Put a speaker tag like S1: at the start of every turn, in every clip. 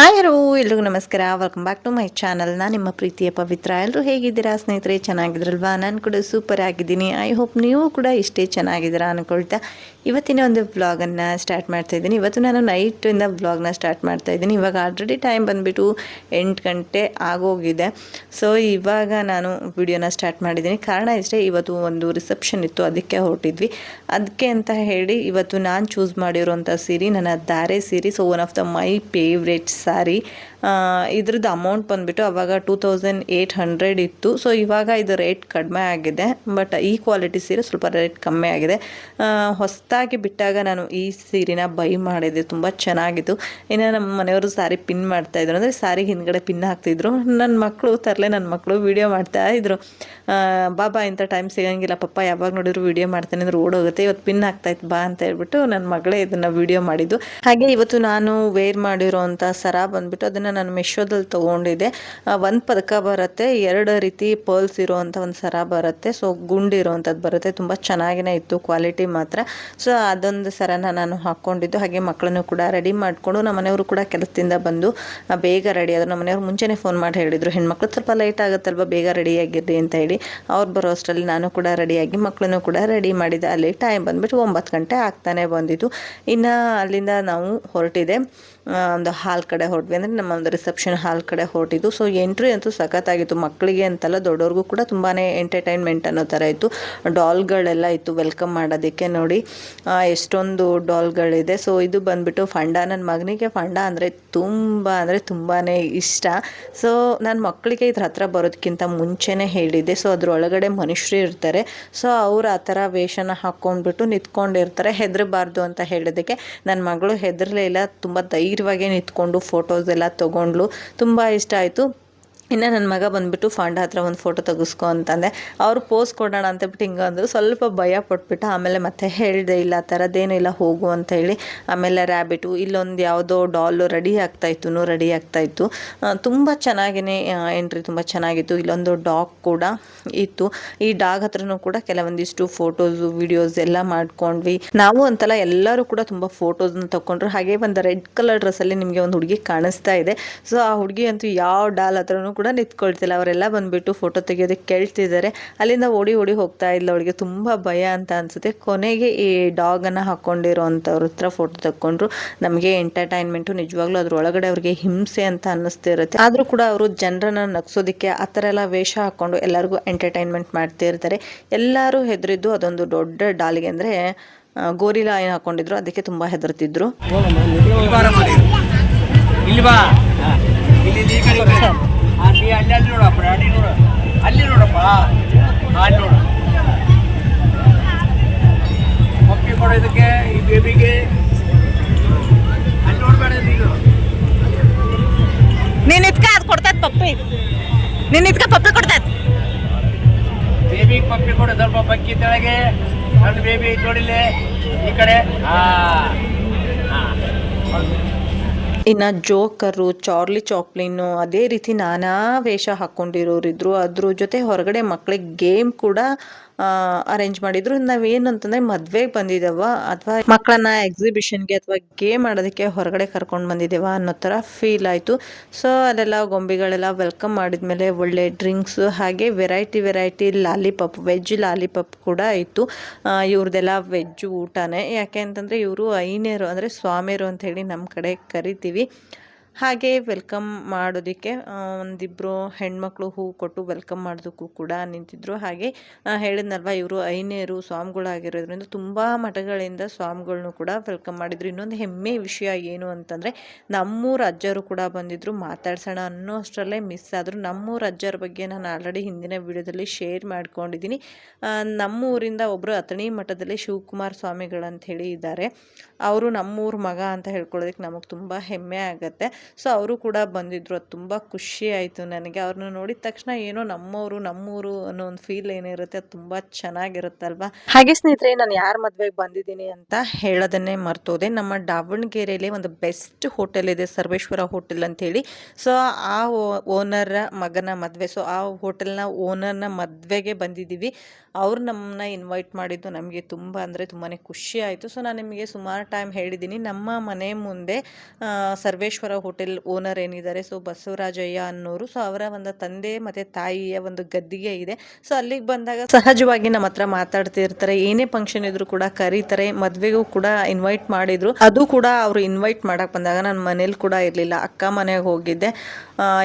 S1: Hi hello ಎಲ್ರಿಗೂ ನಮಸ್ಕಾರ. Welcome back to my channel ನಾನು ನಿಮ್ಮ ಪ್ರೀತಿಯ ಪವಿತ್ರ. ಎಲ್ಲರೂ ಹೇಗಿದ್ದೀರಾ? ಸ್ನೇಹಿತರೆ, ಚೆನ್ನಾಗಿದ್ರಲ್ವಾ? ನಾನು ಕೂಡ ಸೂಪರ್ ಆಗಿದ್ದೀನಿ. ಐ ಹೋಪ್ ನೀವು ಕೂಡ ಇಷ್ಟೇ ಚೆನ್ನಾಗಿದ್ದೀರಾ ಅಂದ್ಕೊಳ್ತಾ ಇವತ್ತಿನ ಒಂದು ವ್ಲಾಗನ್ನು ಸ್ಟಾರ್ಟ್ ಮಾಡ್ತಾ ಇದ್ದೀನಿ. ಇವತ್ತು ನಾನು ನೈಟಿಂದ ವ್ಲಾಗ್ನ ಸ್ಟಾರ್ಟ್ ಮಾಡ್ತಾ ಇದ್ದೀನಿ. ಇವಾಗ ಆಲ್ರೆಡಿ ಟೈಮ್ ಬಂದುಬಿಟ್ಟು ಎಂಟು ಗಂಟೆ ಆಗೋಗಿದೆ. ಸೊ ಇವಾಗ ನಾನು ವಿಡಿಯೋನ ಸ್ಟಾರ್ಟ್ ಮಾಡಿದ್ದೀನಿ. ಕಾರಣ ಇಷ್ಟೇ, ಇವತ್ತು ಒಂದು ರಿಸೆಪ್ಷನ್ ಇತ್ತು. ಅದಕ್ಕೆ ಹೊರಟಿದ್ವಿ. ಅದಕ್ಕೆ ಅಂತ ಹೇಳಿ ಇವತ್ತು ನಾನು ಚೂಸ್ ಮಾಡಿರೋಂಥ ಸೀರೆ, ನನ್ನ ದಾರೆ ಸೀರೆ. So one of the my favourite sari ಇದ್ರದ್ದು ಅಮೌಂಟ್ ಬಂದುಬಿಟ್ಟು ಅವಾಗ ಟೂ ತೌಸಂಡ್ ಏಯ್ಟ್ ಹಂಡ್ರೆಡ್ ಇತ್ತು. ಸೊ ಇವಾಗ ಇದು ರೇಟ್ ಕಡಿಮೆ ಆಗಿದೆ. ಬಟ್ ಈ ಕ್ವಾಲಿಟಿ ಸೀರೆ ಸ್ವಲ್ಪ ರೇಟ್ ಕಮ್ಮಿ ಆಗಿದೆ. ಹೊಸದಾಗಿ ಬಿಟ್ಟಾಗ ನಾನು ಈ ಸೀರೆನ ಬೈ ಮಾಡಿದೆ. ತುಂಬ ಚೆನ್ನಾಗಿತ್ತು. ಇನ್ನು ನಮ್ಮ ಮನೆಯವರು ಸಾರಿ ಪಿನ್ ಮಾಡ್ತಾಯಿದ್ರು ಅಂದರೆ ಸಾರಿ ಹಿಂದ್ಗಡೆ ಪಿನ್ ಹಾಕ್ತಿದ್ರು. ನನ್ನ ಮಕ್ಕಳು ತರಲೆ ನನ್ನ ಮಕ್ಕಳು ವೀಡಿಯೋ ಮಾಡ್ತಾ ಇದ್ರು. ಬಾಬಾ ಇಂಥ ಟೈಮ್ ಸಿಗಂಗಿಲ್ಲ ಪಪ್ಪ. ಯಾವಾಗ ನೋಡಿದ್ರು ವಿಡಿಯೋ ಮಾಡ್ತಾನೆ ಅಂದ್ರೆ ಓಡೋಗುತ್ತೆ. ಇವತ್ತು ಪಿನ್ ಆಗ್ತಾಯಿತ್ತು ಬಾ ಅಂತ ಹೇಳ್ಬಿಟ್ಟು ನನ್ನ ಮಗಳೇ ಇದನ್ನ ವಿಡಿಯೋ ಮಾಡಿದ್ದು. ಹಾಗೆ ಇವತ್ತು ನಾನು ವೇರ್ ಮಾಡಿರೋಂಥ ಸರ ಬಂದ್ಬಿಟ್ಟು ಅದನ್ನು ನಾನು ಮೆಶೋದಲ್ಲಿ ತೊಗೊಂಡಿದ್ದೆ. ಒಂದು ಪದಕ ಬರುತ್ತೆ, ಎರಡು ರೀತಿ ಪರ್ಲ್ಸ್ ಇರೋವಂಥ ಒಂದು ಸರ ಬರುತ್ತೆ. ಸೊ ಗುಂಡಿರೋವಂಥದ್ದು ಬರುತ್ತೆ. ತುಂಬ ಚೆನ್ನಾಗಿನೇ ಇತ್ತು ಕ್ವಾಲಿಟಿ ಮಾತ್ರ. ಸೊ ಅದೊಂದು ಸರನ ನಾನು ಹಾಕ್ಕೊಂಡಿದ್ದು ಹಾಗೆ ಮಕ್ಕಳನ್ನು ಕೂಡ ರೆಡಿ ಮಾಡಿಕೊಂಡು ನಮ್ಮ ಮನೆಯವರು ಕೂಡ ಕೆಲಸದಿಂದ ಬಂದು ಬೇಗ ರೆಡಿ ಆದರು. ನಮ್ಮ ಮನೆಯವರು ಮುಂಚೆನೇ ಫೋನ್ ಮಾಡಿ ಹೇಳಿದರು. ಹೆಣ್ಮಕ್ಳು ಸ್ವಲ್ಪ ಲೇಟ್ ಆಗುತ್ತಲ್ವ, ಬೇಗ ರೆಡಿಯಾಗಿರ್ರಿ ಅಂತ ಹೇಳಿ. ಅವ್ರು ಬರೋ ಅಷ್ಟರಲ್ಲಿ ನಾನು ಕೂಡ ರೆಡಿಯಾಗಿ ಮಕ್ಕಳನ್ನು ಕೂಡ ರೆಡಿ ಮಾಡಿದೆ. ಅಲ್ಲಿ ಟೈಮ್ ಬಂದ್ಬಿಟ್ಟು ಒಂಬತ್ತು ಗಂಟೆ ಆಗ್ತಾನೆ ಬಂದಿದ್ದು ಇನ್ನು ಅಲ್ಲಿಂದ ನಾವು ಹೊರಟಿದೆ. ಒಂದು ಹಾಲ್ ಕಡೆ ಹೊರಟ್ವಿ ಅಂದರೆ ನಮ್ಮ ಒಂದು ರಿಸೆಪ್ಷನ್ ಹಾಲ್ ಕಡೆ ಹೊರಟಿದ್ದು. ಸೊ ಎಂಟ್ರಿ ಅಂತೂ ಸಖತ್ತಾಗಿತ್ತು. ಮಕ್ಕಳಿಗೆ ಅಂತಲ್ಲ ದೊಡ್ಡವ್ರಿಗೂ ಕೂಡ ತುಂಬಾ ಎಂಟರ್ಟೈನ್ಮೆಂಟ್ ಅನ್ನೋ ಥರ ಇತ್ತು. ಡಾಲ್ಗಳೆಲ್ಲ ಇತ್ತು ವೆಲ್ಕಮ್ ಮಾಡೋದಕ್ಕೆ ನೋಡಿ. ಎಷ್ಟೊಂದು ಡಾಲ್ಗಳಿದೆ. ಸೊ ಇದು ಬಂದ್ಬಿಟ್ಟು ಫಂಡ. ನನ್ನ ಮಗನಿಗೆ ಫಂಡ ಅಂದರೆ ತುಂಬ ಅಂದರೆ ತುಂಬಾ ಇಷ್ಟ. ಸೊ ನನ್ನ ಮಕ್ಕಳಿಗೆ ಇದ್ರ ಹತ್ರ ಬರೋದಕ್ಕಿಂತ ಮುಂಚೆನೇ ಹೇಳಿದ್ದೆ. ಸೊ ಅದರೊಳಗಡೆ ಮನುಷ್ಯರು ಇರ್ತಾರೆ. ಸೊ ಅವರು ಆ ಥರ ವೇಷನ ಹಾಕ್ಕೊಂಡ್ಬಿಟ್ಟು ನಿಂತ್ಕೊಂಡಿರ್ತಾರೆ. ಹೆದರಬಾರ್ದು ಅಂತ ಹೇಳಿದ್ದಕ್ಕೆ ನನ್ನ ಮಗಳು ಹೆದರಲೇ ಇಲ್ಲ. ತುಂಬ ಧೈರ್ಯವಾಗಿ ನಿಂತ್ಕೊಂಡು ಫೋಟೋಸ್ ಎಲ್ಲ ತೊಗೊಂಡ್ಲು. ತುಂಬ ಇಷ್ಟ ಆಯಿತು. ಇನ್ನು ನನ್ನ ಮಗ ಬಂದುಬಿಟ್ಟು ಫಾಂಡ ಹತ್ರ ಒಂದು ಫೋಟೋ ತೆಗೆಸ್ಕೊ ಅಂತಂದೆ. ಅವ್ರು ಪೋಸ್ ಕೊಡೋಣ ಅಂತ ಬಿಟ್ಟು ಹಿಂಗೆ ಅಂದರು ಸ್ವಲ್ಪ ಭಯ ಪಟ್ಬಿಟ್ಟು ಆಮೇಲೆ ಮತ್ತೆ ಹೇಳಿದೆ, ಇಲ್ಲ, ಆ ಥರದ್ದೇನು ಇಲ್ಲ, ಹೋಗು ಅಂತ ಹೇಳಿ ಆಮೇಲೆ ರ್ಯಾಬಿಟು ಇಲ್ಲೊಂದು ಯಾವುದೋ ಡಾಲು ರೆಡಿ ಆಗ್ತಾಯಿತ್ತು ರೆಡಿ ಆಗ್ತಾಯಿತ್ತು ತುಂಬ ಚೆನ್ನಾಗಿನೇ ಎಂಟ್ರಿ ತುಂಬ ಚೆನ್ನಾಗಿತ್ತು. ಇಲ್ಲೊಂದು ಡಾಗ್ ಕೂಡ ಇತ್ತು. ಈ ಡಾಗ್ ಹತ್ರನೂ ಕೂಡ ಕೆಲವೊಂದಿಷ್ಟು ಫೋಟೋಸು ವಿಡಿಯೋಸ್ ಎಲ್ಲ ಮಾಡ್ಕೊಂಡ್ವಿ. ನಾವು ಅಂತಲ್ಲ ಎಲ್ಲರೂ ಕೂಡ ತುಂಬ ಫೋಟೋಸ್ನ ತಗೊಂಡ್ರು ಹಾಗೆ ಒಂದು ರೆಡ್ ಕಲರ್ ಡ್ರೆಸ್ಸಲ್ಲಿ ನಿಮಗೆ ಒಂದು ಹುಡುಗಿ ಕಾಣಿಸ್ತಾ ಇದೆ. ಸೊ ಆ ಹುಡುಗಿ ಅಂತೂ ಯಾವ ಡಾಲ್ ಹತ್ರನೂ ಕೂಡ ನಿಂತ್ಕೊಳ್ತಿಲ್ಲ ಅವರೆಲ್ಲ ಬಂದುಬಿಟ್ಟು ಫೋಟೋ ತೆಗೆಯೋದಕ್ಕೆ ಕೇಳ್ತಿದ್ದಾರೆ ಅಲ್ಲಿಂದ ಓಡಿ ಓಡಿ ಹೋಗ್ತಾ ಇಲ್ಲ ಅವಳಿಗೆ ತುಂಬ ಭಯ ಅಂತ ಅನಿಸುತ್ತೆ ಕೊನೆಗೆ ಈ ಡಾಗನ್ನು ಹಾಕ್ಕೊಂಡಿರೋ ಹತ್ರ ಫೋಟೋ ತಗೊಂಡ್ರು ನಮಗೆ ಎಂಟರ್ಟೈನ್ಮೆಂಟು ನಿಜವಾಗ್ಲೂ ಅದ್ರ ಒಳಗಡೆ ಅವ್ರಿಗೆ ಹಿಂಸೆ ಅಂತ ಅನ್ನಿಸ್ತಿರುತ್ತೆ ಆದರೂ ಕೂಡ ಅವರು ಜನರನ್ನ ನಗ್ಸೋದಕ್ಕೆ ಆ ಥರ ಎಲ್ಲ ವೇಷ ಹಾಕ್ಕೊಂಡು ಎಲ್ಲರಿಗೂ ಎಂಟರ್ಟೈನ್ಮೆಂಟ್ ಮಾಡ್ತಾ ಇರ್ತಾರೆ ಎಲ್ಲರೂ ಹೆದರಿದ್ದು ಅದೊಂದು ದೊಡ್ಡ ಡಾಲಿಗೆ ಅಂದರೆ ಗೋರಿಲಾ ಏನು ಹಾಕೊಂಡಿದ್ರು ಅದಕ್ಕೆ ತುಂಬ ಹೆದರ್ತಿದ್ರು.
S2: ಇಲ್ಲಿ ಬಾ ನೀ ಅಲ್ಲಿ ಅಲ್ಲಿ ನೋಡಪ್ಪ ಅಡಿ ನೋಡು. ಅಲ್ಲಿ ನೋಡಪ್ಪ. ಆ, ಅಲ್ಲಿ ನೋಡು. ಮಕ್ಕಳು ಕೊಡೋ ಇದಕ್ಕೆ ಈ ಬೇಬಿಗೆ. ಅಲ್ಲಿ ನೋಡ್ಬೇಡ ನೀನು.
S1: ನೀನು ಇದ್ಕ ಅದು ಕೊಡ್ತಾ ಪಪ್ಪಿ. ನೀನು ಇದ್ಕ ಪಪ್ಪಿ ಕೊಡ್ತಾ
S2: ಬೇಬಿಗೆ ಪಪ್ಪಿ ಕೊಡು ಸ್ವಲ್ಪ ಪಕ್ಕಿ ತೆಳಗೆ. ಸಣ್ಣ ಬೇಬಿ ನೋಡಿಲ್ಲೇ ಈ ಕಡೆ. ಹಾ ಹಾ
S1: ಇನ್ನು ಜೋಕರು, ಚಾರ್ಲಿ ಚಾಪ್ಲಿನ್ನು ಅದೇ ರೀತಿ ನಾನಾ ವೇಷ ಹಾಕ್ಕೊಂಡಿರೋರಿದ್ರು ಅದ್ರ ಜೊತೆ ಹೊರಗಡೆ ಮಕ್ಕಳಿಗೆ ಗೇಮ್ ಕೂಡ ಅರೇಂಜ್ ಮಾಡಿದ್ರು. ನಾವೇನು ಅಂತಂದ್ರೆ ಮದ್ವೆಗೆ ಬಂದಿದ್ದೇವ ಅಥವಾ ಮಕ್ಕಳನ್ನ ಎಕ್ಸಿಬಿಷನ್ಗೆ ಅಥವಾ ಗೇಮ್ ಆಡೋದಕ್ಕೆ ಹೊರಗಡೆ ಕರ್ಕೊಂಡು ಬಂದಿದ್ದೇವ ಅನ್ನೋ ಥರ ಫೀಲ್ ಆಯಿತು. ಸೊ ಅಲ್ಲೆಲ್ಲ ಗೊಂಬೆಗಳೆಲ್ಲ ವೆಲ್ಕಮ್ ಮಾಡಿದ್ಮೇಲೆ ಒಳ್ಳೆ ಡ್ರಿಂಕ್ಸ್ ಹಾಗೆ variety variety lollipop veg lollipop ಕೂಡ ಇತ್ತು. ಇವ್ರದ್ದೆಲ್ಲ ವೆಜ್ ಊಟನೇ. ಯಾಕೆ ಅಂತಂದರೆ ಇವರು ಐನೇರು, ಅಂದರೆ ಸ್ವಾಮಿಯರು ಅಂತ ಹೇಳಿ ನಮ್ಮ ಕಡೆ ಕರಿತೀವಿ. ಹಾಕ್ತೀವಿ ಹಾಗೆ ವೆಲ್ಕಮ್ ಮಾಡೋದಕ್ಕೆ ಒಂದಿಬ್ಬರು ಹೆಣ್ಮಕ್ಳು ಹೂ ಕೊಟ್ಟು ವೆಲ್ಕಮ್ ಮಾಡೋದಕ್ಕೂ ಕೂಡ ನಿಂತಿದ್ರು. ಹಾಗೆ ಹೇಳಿದ್ನಲ್ವ, ಇವರು ಐನೇರು ಸ್ವಾಮಿಗಳಾಗಿರೋದ್ರಿಂದ ತುಂಬ ಮಠಗಳಿಂದ ಸ್ವಾಮಿಗಳನ್ನೂ ಕೂಡ ವೆಲ್ಕಮ್ ಮಾಡಿದ್ರು. ಇನ್ನೊಂದು ಹೆಮ್ಮೆ ವಿಷಯ ಏನು ಅಂತಂದರೆ, ನಮ್ಮೂರ ಅಜ್ಜರು ಕೂಡ ಬಂದಿದ್ರು, ಮಾತಾಡ್ಸೋಣ ಅನ್ನೋ ಅಷ್ಟರಲ್ಲೇ ಮಿಸ್ ಆದರು. ನಮ್ಮೂರ ಅಜ್ಜರ ಬಗ್ಗೆ ನಾನು ಆಲ್ರೆಡಿ ಹಿಂದಿನ ವಿಡಿಯೋದಲ್ಲಿ ಶೇರ್ ಮಾಡ್ಕೊಂಡಿದ್ದೀನಿ. ನಮ್ಮೂರಿಂದ ಒಬ್ಬರು ಅಥಣಿ ಮಠದಲ್ಲಿ ಶಿವಕುಮಾರ್ ಸ್ವಾಮಿಗಳಂತ ಹೇಳಿ ಇದ್ದಾರೆ. ಅವರು ನಮ್ಮೂರ ಮಗ ಅಂತ ಹೇಳ್ಕೊಳ್ಳೋದಕ್ಕೆ ನಮಗೆ ತುಂಬ ಹೆಮ್ಮೆ ಆಗುತ್ತೆ. ಸೊ ಅವರು ಕೂಡ ಬಂದಿದ್ರು, ಅದು ತುಂಬ ಖುಷಿ ಆಯಿತು ನನಗೆ. ಅವ್ರನ್ನ ನೋಡಿದ ತಕ್ಷಣ ಏನೋ ನಮ್ಮವರು ನಮ್ಮೂರು ಅನ್ನೋ ಒಂದು ಫೀಲ್ ಏನಿರುತ್ತೆ, ಅದು ತುಂಬ ಚೆನ್ನಾಗಿರುತ್ತಲ್ವಾ? ಹಾಗೆ ಸ್ನೇಹಿತರೆ, ನಾನು ಯಾರ ಮದುವೆಗೆ ಬಂದಿದ್ದೀನಿ ಅಂತ ಹೇಳೋದನ್ನೇ ಮರ್ತೋದೆ. ನಮ್ಮ ದಾವಣಗೆರೆಯಲ್ಲಿ ಒಂದು ಬೆಸ್ಟ್ ಹೋಟೆಲ್ ಇದೆ, ಸರ್ವೇಶ್ವರ ಹೋಟೆಲ್ ಅಂತೇಳಿ. ಸೊ ಆ ಓನರ್ ಮಗನ ಮದುವೆ, ಸೊ ಆ ಹೋಟೆಲ್ನ ಓನರ್ನ ಮದುವೆಗೆ ಬಂದಿದ್ದೀವಿ. ಅವ್ರು ನಮ್ಮನ್ನ ಇನ್ವೈಟ್ ಮಾಡಿದ್ದು ನಮಗೆ ತುಂಬ ಅಂದರೆ ತುಂಬಾ ಖುಷಿ ಆಯಿತು. ಸೊ ನಾನು ನಿಮಗೆ ಸುಮಾರು ಟೈಮ್ ಹೇಳಿದ್ದೀನಿ. ನಮ್ಮ ಮನೆ ಮುಂದೆ ಸರ್ವೇಶ್ವರ ಹೋಟೆಲ್ ಓನರ್ ಏನಿದ್ದಾರೆ, ಸೊ ಬಸವರಾಜಯ್ಯ ಅನ್ನೋರು, ಸೊ ಅವರ ಒಂದು ತಂದೆ ಮತ್ತು ತಾಯಿಯ ಒಂದು ಗದ್ದಿಗೆ ಇದೆ. ಸೊ ಅಲ್ಲಿಗೆ ಬಂದಾಗ ಸಹಜವಾಗಿ ನಮ್ಮ ಹತ್ರ ಮಾತಾಡ್ತಿರ್ತಾರೆ, ಏನೇ ಫಂಕ್ಷನ್ ಇದ್ರು ಕೂಡ ಕರೀತಾರೆ, ಮದ್ವೆಗೂ ಕೂಡ ಇನ್ವೈಟ್ ಮಾಡಿದ್ರು. ಅದು ಕೂಡ ಅವರು ಇನ್ವೈಟ್ ಮಾಡಕ್ಕೆ ಬಂದಾಗ ನಾನು ಮನೇಲಿ ಕೂಡ ಇರಲಿಲ್ಲ, ಅಕ್ಕ ಮನೆಗೆ ಹೋಗಿದ್ದೆ.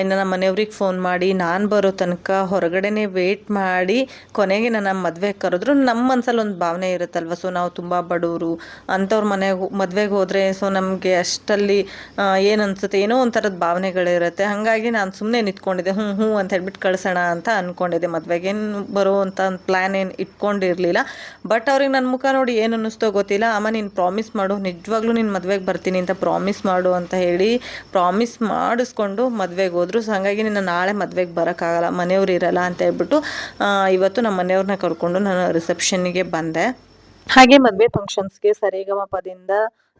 S1: ಇನ್ನು ನಮ್ಮ ಮನೆಯವ್ರಿಗೆ ಫೋನ್ ಮಾಡಿ, ನಾನು ಬರೋ ತನಕ ಹೊರಗಡೆನೆ ವೇಟ್ ಮಾಡಿ ಕೊನೆಗೆ ನನ್ನ ಮದುವೆ ಕರೆದ್ರು. ನಮ್ಮ ಮನ್ಸಲ್ಲಿ ಒಂದು ಭಾವನೆ ಇರುತ್ತಲ್ವ, ಸೊ ನಾವು ತುಂಬ ಬಡವರು, ಅಂಥವ್ರ ಮನೆಗೆ ಮದ್ವೆಗೆ ಹೋದರೆ, ಸೊ ನಮಗೆ ಅಷ್ಟಲ್ಲಿ ಏನು ಅನ್ಸುತ್ತೆ? ಏನೋ ಒಂಥರದ ಭಾವನೆಗಳಿರುತ್ತೆ ಹಾಗಾಗಿ ನಾನು ಸುಮ್ಮನೆ ನಿಂತ್ಕೊಂಡಿದ್ದೆ. ಹ್ಞೂ ಹ್ಞೂ ಅಂತ ಹೇಳ್ಬಿಟ್ಟು ಕಳ್ಸೋಣ ಅಂತ ಅಂದ್ಕೊಂಡಿದ್ದೆ ಮದುವೆಗೆ. ಏನು ಒಂದು ಪ್ಲ್ಯಾನ್ ಏನು ಇಟ್ಕೊಂಡಿರಲಿಲ್ಲ. ಬಟ್ ಅವ್ರಿಗೆ ನನ್ನ ಮುಖ ನೋಡಿ ಏನು ಅನ್ನಿಸ್ತೋ ಗೊತ್ತಿಲ್ಲ. ಅಮ್ಮ, ನೀನು ಪ್ರಾಮಿಸ್ ಮಾಡು. ನಿಜವಾಗ್ಲೂ ನೀನು ಮದುವೆಗೆ ಬರ್ತೀನಿ ಅಂತ ಪ್ರಾಮಿಸ್ ಮಾಡು ಅಂತ ಹೇಳಿ ಪ್ರಾಮಿಸ್ ಮಾಡಿಸ್ಕೊಂಡು ಮದುವೆಗೆ ಹೋದ್ರು. ಸೊ ಹಾಗಾಗಿ ನಿನ್ನ ನಾಳೆ ಮದುವೆಗೆ ಬರೋಕ್ಕಾಗಲ್ಲ. ಮನೆಯವ್ರು ಇರಲ್ಲ ಅಂತ ಹೇಳ್ಬಿಟ್ಟು ಇವತ್ತು ನಮ್ಮ ಮನೆಯವ್ರನ್ನ ಕರ್ಕೊಂಡು ನಾನು ರಿಸೆಪ್ಷನ್ನಿಗೆ ಬಂದೆ. ಹಾಗೆ ಮದುವೆ ಫಂಕ್ಷನ್ಸ್ಗೆ ಸರಿಗಮಪದಿಂದ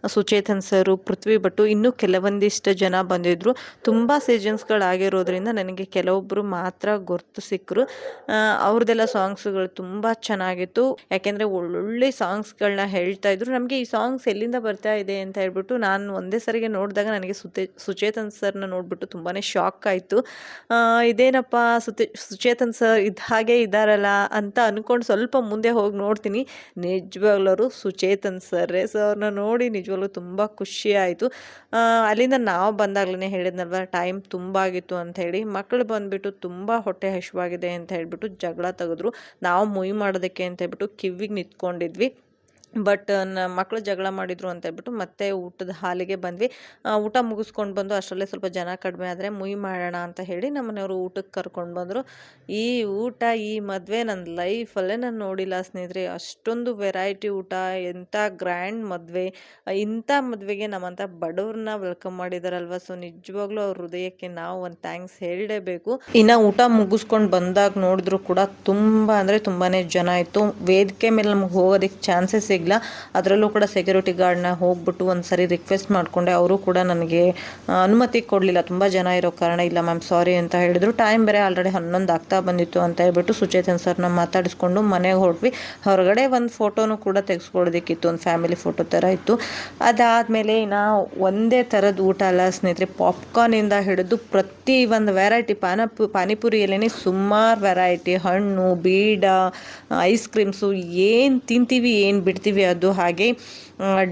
S1: ಸುಚೇತನ್ ಸರು, ಪೃಥ್ವಿ ಭಟ್ಟು ಇನ್ನೂ ಕೆಲವೊಂದಿಷ್ಟು ಜನ ಬಂದಿದ್ರು. ತುಂಬ ಸೀಸನ್ಸ್ಗಳಾಗಿರೋದ್ರಿಂದ ನನಗೆ ಕೆಲವೊಬ್ಬರು ಮಾತ್ರ ಗುರ್ತು ಸಿಕ್ಕರು ಅವ್ರದ್ದೆಲ್ಲ ಸಾಂಗ್ಸ್ಗಳು ತುಂಬ ಚೆನ್ನಾಗಿತ್ತು. ಯಾಕೆಂದರೆ ಒಳ್ಳೊಳ್ಳೆ ಸಾಂಗ್ಸ್ಗಳನ್ನ ಹೇಳ್ತಾ ಇದ್ರು. ನಮಗೆ ಈ ಸಾಂಗ್ಸ್ ಎಲ್ಲಿಂದ ಬರ್ತಾ ಇದೆ ಅಂತ ಹೇಳ್ಬಿಟ್ಟು ನಾನು ಒಂದೇ ಸರಿಗೆ ನೋಡಿದಾಗ ನನಗೆ ಸುತೆ, ಸುಚೇತನ್ ಸರ್ನ ನೋಡಿಬಿಟ್ಟು ತುಂಬಾ ಶಾಕ್ ಆಯಿತು. ಇದೇನಪ್ಪ, ಸುತೆ, ಸುಚೇತನ್ ಸರ್ ಇದು ಹಾಗೆ ಇದ್ದಾರಲ್ಲ ಅಂತ ಅಂದ್ಕೊಂಡು ಸ್ವಲ್ಪ ಮುಂದೆ ಹೋಗಿ ನೋಡ್ತೀನಿ. ನಿಜವಾಗ್ಲೂ ಸುಚೇತನ್ ಸರ್ರೇ ಸೊ ಅವ್ರನ್ನ ನೋಡಿ ನಿಜವಾಗ್ಲೂ ತುಂಬ ಖುಷಿ ಆಯಿತು. ಅಲ್ಲಿಂದ ನಾವು ಬಂದಾಗಲೇ ಹೇಳಿದ್ನಲ್ವ ಟೈಮ್ ತುಂಬ ಆಗಿತ್ತು ಅಂತ ಹೇಳಿ. ಮಕ್ಕಳು ಬಂದುಬಿಟ್ಟು ತುಂಬ ಹೊಟ್ಟೆ ಹಸಿವಾಗಿದೆ ಅಂತ ಹೇಳಿಬಿಟ್ಟು ಜಗಳ ತೆಗೆದ್ರು. ನಾವು ಮುಯ್ ಮಾಡೋದಕ್ಕೆ ಅಂತ ಹೇಳ್ಬಿಟ್ಟು ಕಿವಿಗೆ ನಿಂತ್ಕೊಂಡಿದ್ವಿ. ಬಟ್ನ ಮಕ್ಕಳು ಜಗಳ ಮಾಡಿದ್ರು ಅಂತ ಹೇಳ್ಬಿಟ್ಟು ಮತ್ತೆ ಊಟದ ಹಾಲಿಗೆ ಬಂದ್ವಿ. ಊಟ ಮುಗಿಸ್ಕೊಂಡು ಬಂದು ಅಷ್ಟರಲ್ಲೇ ಸ್ವಲ್ಪ ಜನ ಕಡಿಮೆ ಆದರೆ ಮುಯ್ ಮಾಡೋಣ ಅಂತ ಹೇಳಿ ನಮ್ಮನೆಯವರು ಊಟಕ್ಕೆ ಕರ್ಕೊಂಡು ಬಂದರು. ಈ ಊಟ ಈ ಮದುವೆ ನನ್ನ ಲೈಫಲ್ಲೇ ನಾನು ನೋಡಿಲ್ಲ ಸ್ನೇಹಿತರೆ. ಅಷ್ಟೊಂದು ವೆರೈಟಿ ಊಟ ಎಂಥ ಗ್ರ್ಯಾಂಡ್ ಮದುವೆ, ಇಂಥ ಮದುವೆಗೆ ನಮ್ಮಂಥ ಬಡವ್ರನ್ನ ವೆಲ್ಕಮ್ ಮಾಡಿದಾರಲ್ವ? ಸೊ, ನಿಜವಾಗ್ಲೂ ಅವ್ರ ಹೃದಯಕ್ಕೆ ನಾವು ಒಂದು ಥ್ಯಾಂಕ್ಸ್ ಹೇಳಲೇಬೇಕು. ಇನ್ನು ಊಟ ಮುಗಿಸ್ಕೊಂಡು ಬಂದಾಗ ನೋಡಿದ್ರು ಕೂಡ ತುಂಬ ಅಂದರೆ ತುಂಬಾ ಜನ ಇತ್ತು. ವೇದಿಕೆ ಮೇಲೆ ನಮ್ಗೆ ಹೋಗೋದಕ್ಕೆ ಚಾನ್ಸಸ್ ಸಿಗಲ್ಲ ಅದರಲ್ಲೂ ಕೂಡ ಸೆಕ್ಯೂರಿಟಿ ಗಾರ್ಡ್ನ ಹೋಗ್ಬಿಟ್ಟು ಒಂದು ಸರಿ ರಿಕ್ವೆಸ್ಟ್ ಮಾಡಿಕೊಂಡೆ. ಅವರು ಕೂಡ ನನಗೆ ಅನುಮತಿ ಕೊಡಲಿಲ್ಲ. ತುಂಬ ಜನ ಇರೋ ಕಾರಣ ಇಲ್ಲ ಮ್ಯಾಮ್ ಸಾರಿ ಅಂತ ಹೇಳಿದ್ರು. ಟೈಮ್ ಬೇರೆ ಆಲ್ರೆಡಿ ಹನ್ನೊಂದು ಆಗ್ತಾ ಬಂದಿತ್ತು ಅಂತ ಹೇಳ್ಬಿಟ್ಟು ಸುಚೇತನ್ ಸರ್ನ ಮಾತಾಡಿಸ್ಕೊಂಡು ಮನೆಗೆ ಹೊರಟ್ವಿ. ಹೊರಗಡೆ ಒಂದು ಫೋಟೋನು ಕೂಡ ತೆಗೆಸ್ಕೊಳ್ಳೋದಕ್ಕಿತ್ತು ಒಂದು ಫ್ಯಾಮಿಲಿ ಫೋಟೋ ಥರ ಇತ್ತು. ಅದಾದಮೇಲೆ ಇನ್ನು ಒಂದೇ ಥರದ ಊಟ ಅಲ್ಲ ಸ್ನೇಹಿತರೆ ಪಾಪ್ಕಾರ್ನಿಂದ ಹಿಡಿದು ಪ್ರತಿ ಒಂದು ವೆರೈಟಿ ಪಾನ ಪಾನಿಪುರಿಯಲ್ಲೇ ಸುಮಾರು ವೆರೈಟಿ ಹಣ್ಣು, ಬೀಡ ಐಸ್ ಕ್ರೀಮ್ಸು ಏನು ತಿಂತೀವಿ, ಏನು ಬಿಡ್ತೀವಿ. ಅದು ಹಾಗೆ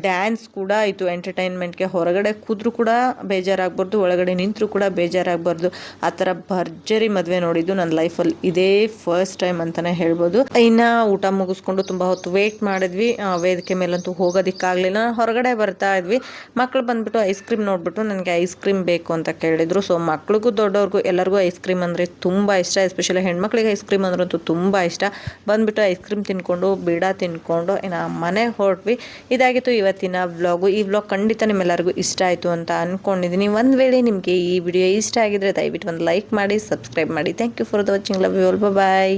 S1: ಡ್ಯಾನ್ಸ್ ಕೂಡ ಆಯಿತು ಎಂಟರ್ಟೈನ್ಮೆಂಟ್ಗೆ ಹೊರಗಡೆ ಕೂದ್ರು ಕೂಡ ಬೇಜಾರಾಗಬಾರ್ದು, ಒಳಗಡೆ ನಿಂತರೂ ಕೂಡ ಬೇಜಾರಾಗಬಾರ್ದು. ಆ ಥರ ಭರ್ಜರಿ ಮದುವೆ ನೋಡಿದ್ದು ನನ್ನ ಲೈಫಲ್ಲಿ ಇದೇ ಫಸ್ಟ್ ಟೈಮ್ ಅಂತಲೇ ಹೇಳ್ಬೋದು. ಇನ್ನು ಊಟ ಮುಗಿಸ್ಕೊಂಡು ತುಂಬ ಹೊತ್ತು ವೇಟ್ ಮಾಡಿದ್ವಿ. ವೇದಿಕೆ ಮೇಲಂತೂ ಹೋಗೋದಕ್ಕಾಗಲಿಲ್ಲ. ಹೊರಗಡೆ ಬರ್ತಾ ಇದ್ವಿ. ಮಕ್ಕಳು ಬಂದ್ಬಿಟ್ಟು ಐಸ್ ಕ್ರೀಮ್ ನೋಡಿಬಿಟ್ಟು ನನಗೆ ಐಸ್ ಕ್ರೀಮ್ ಬೇಕು ಅಂತ ಕೇಳಿದರು. ಸೊ ಮಕ್ಳಿಗೂ ದೊಡ್ಡವ್ರಿಗೂ ಎಲ್ಲರಿಗೂ ಐಸ್ ಕ್ರೀಮ್ ಅಂದರೆ ತುಂಬ ಇಷ್ಟ. ಎಸ್ಪೆಷಲಿ ಹೆಣ್ಮಕ್ಳಿಗೆ ಐಸ್ ಕ್ರೀಮ್ ಅಂದ್ರಂತೂ ತುಂಬ ಇಷ್ಟ. ಬಂದ್ಬಿಟ್ಟು ಐಸ್ ಕ್ರೀಮ್ ತಿನ್ಕೊಂಡು, ಬೀಡ ತಿನ್ಕೊಂಡು ಇನ್ನು ಮನೆಗೆ ಹೊರಟ್ವಿ. ಇದಾಗಿತ್ತು ಇವತ್ತಿನ ವ್ಲಾಗು ಈ ವ್ಲಾಗ್ ಖಂಡಿತ ನಿಮ್ಮೆಲ್ಲರಿಗೂ ಇಷ್ಟ ಆಯಿತು ಅಂತ ಅಂದ್ಕೊಂಡಿದ್ದೀನಿ ಒಂದು ವೇಳೆ ನಿಮಗೆ ಈ ವಿಡಿಯೋ ಇಷ್ಟ ಆಗಿದರೆ ದಯವಿಟ್ಟು ಒಂದು ಲೈಕ್ ಮಾಡಿ ಸಬ್ಸ್ಕ್ರೈಬ್ ಮಾಡಿ. Thank you for the watching love you all bye